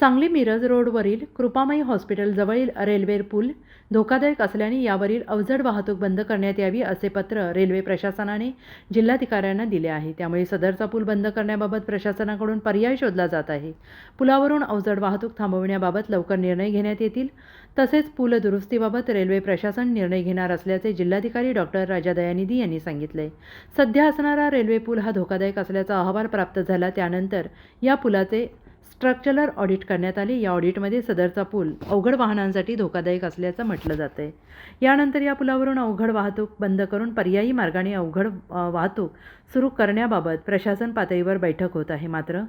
सांगली मिरज रोडवरील कृपामयी हॉस्पिटलजवळील रेल्वे पूल धोकादायक असल्याने यावरील अवजड वाहतूक बंद करण्यात यावी असे पत्र रेल्वे प्रशासनाने जिल्हाधिकाऱ्यांना दिले आहे. त्यामुळे सदरचा पूल बंद करण्याबाबत प्रशासनाकडून पर्याय शोधला जात आहे. पुलावरून अवजड वाहतूक थांबवण्याबाबत लवकर निर्णय घेण्यात येतील. तसेच पूल दुरुस्तीबाबत रेल्वे प्रशासन निर्णय घेणार असल्याचे जिल्हाधिकारी डॉक्टर राजा दयानिधी यांनी सांगितले. सध्या असणारा रेल्वे पूल हा धोकादायक असल्याचा अहवाल प्राप्त झाला त्यानंतर या पुलाचे स्ट्रक्चरल ऑडिट करण्यात आले. या ऑडिटमध्ये सदरचा पूल अवघड वाहनांसाठी धोकादायक असल्याचं म्हटलं जातं आहे यानंतर या पुलावरून अवघड वाहतूक बंद करून पर्यायी मार्गाने अवघड वाहतूक सुरू करण्याबाबत प्रशासन पातळीवर बैठक होत आहे मात्र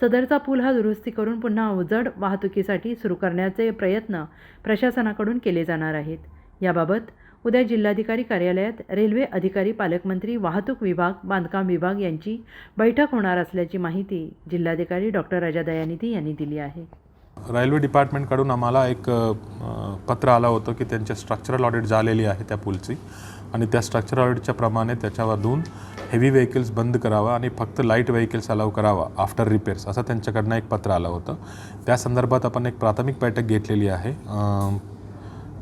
सदरचा पूल हा दुरुस्ती करून पुन्हा अवजड वाहतुकीसाठी सुरू करण्याचे प्रयत्न प्रशासनाकडून केले जाणार आहेत. याबाबत उद्या जिल्हाधिकारी कार्यालयात रेल्वे अधिकारी पालकमंत्री वाहतूक विभाग बांधकाम विभाग यांची बैठक होणार असल्याची माहिती जिल्हाधिकारी डॉक्टर राजा दयानिधी यांनी दिली आहे. रेल्वे डिपार्टमेंटकडून आम्हाला एक पत्र आलं होतं की त्यांच्या स्ट्रक्चरल ऑडिट झालेली आहे त्या पूलची आणि त्या स्ट्रक्चरल ऑडिटच्या प्रमाणे त्याच्यामधून हेवी व्हेकल्स बंद करावा आणि फक्त लाइट व्हेकल्स अलाव करावा आफ्टर रिपेअर्स असं त्यांच्याकडनं एक पत्र आलं होतं. त्या संदर्भात आपण एक प्राथमिक बैठक घेतलेली आहे.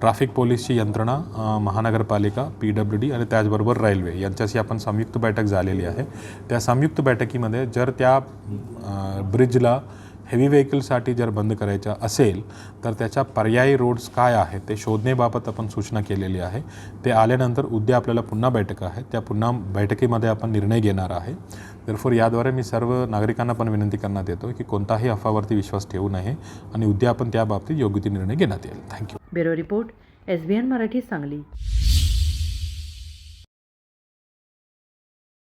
ट्रॅफिक पोलीसची यंत्रणा महानगरपालिका पी डब्ल्यू डी आणि त्याचबरोबर रेल्वे यांच्याशी आपण संयुक्त बैठक झालेली आहे. त्या संयुक्त बैठकीमध्ये जर त्या ब्रिजला हेवी व्हेकलसाठी जर बंद करायचं असेल तर त्याच्या पर्यायी रोड्स काय आहेत ते शोधण्याबाबत आपण सूचना केलेली आहे. ते आल्यानंतर उद्या आपल्याला पुन्हा बैठक आहे. त्या पुन्हा बैठकीमध्ये आपण निर्णय घेणार आहे. देरफोर याद्वारे मी सर्व नागरिकांना पण विनंती करण्यात येतो की कोणताही अफवावरती विश्वास ठेवू नये आणि उद्या आपण त्याबाबतीत योग्य ते निर्णय घेण्यात येईल. Thank you bureau report S B N Marathi Sangli.